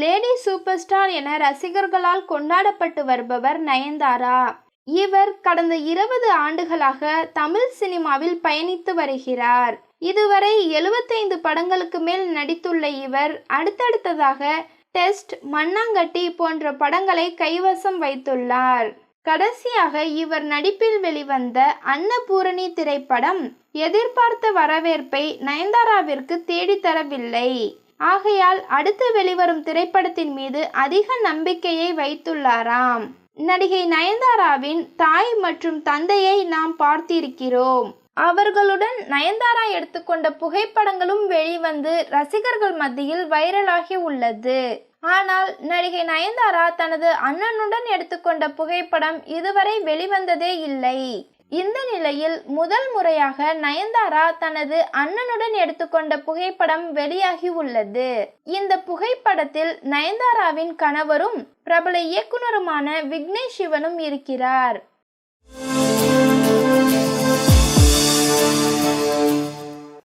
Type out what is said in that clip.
Lady super star என ரசிகர்களால் கொண்டாடப்பட்டு வருபவர் நயன்தாரா. இவர் கடந்த இருபது ஆண்டுகளாக தமிழ் சினிமாவில் பயணித்து வருகிறார். இதுவரை எழுபத்தைந்து படங்களுக்கு மேல் நடித்துள்ள இவர் அடுத்தடுத்ததாக டெஸ்ட் மண்ணாங்கட்டி போன்ற படங்களை கைவசம் வைத்துள்ளார். கடைசியாக இவர் நடிப்பில் வெளிவந்த அன்னபூரணி திரைப்படம் எதிர்பார்த்த வரவேற்பை நயன்தாராவிற்கு தேடித்தரவில்லை. ஆகையால் அடுத்து வெளிவரும் திரைப்படத்தின் மீது அதிக நம்பிக்கையை வைத்துள்ளாராம். நடிகை நயன்தாராவின் தாய் மற்றும் தந்தையை நாம் பார்த்திருக்கிறோம். அவர்களுடன் நயன்தாரா எடுத்துக்கொண்ட புகைப்படங்களும் வெளிவந்து ரசிகர்கள் மத்தியில் வைரலாகி உள்ளது. ஆனால் நடிகை நயன்தாரா தனது அண்ணனுடன் எடுத்துக்கொண்ட புகைப்படம் இதுவரை வெளிவந்ததே இல்லை. இந்த நிலையில் முதல் முறையாக நயன்தாரா தனது அண்ணனுடன் எடுத்துக்கொண்ட புகைப்படம் வெளியாகி உள்ளது. இந்த புகைப்படத்தில் நயன்தாராவின் கணவரும் பிரபல இயக்குனருமான விக்னேஷ் சிவனும் இருக்கிறார்.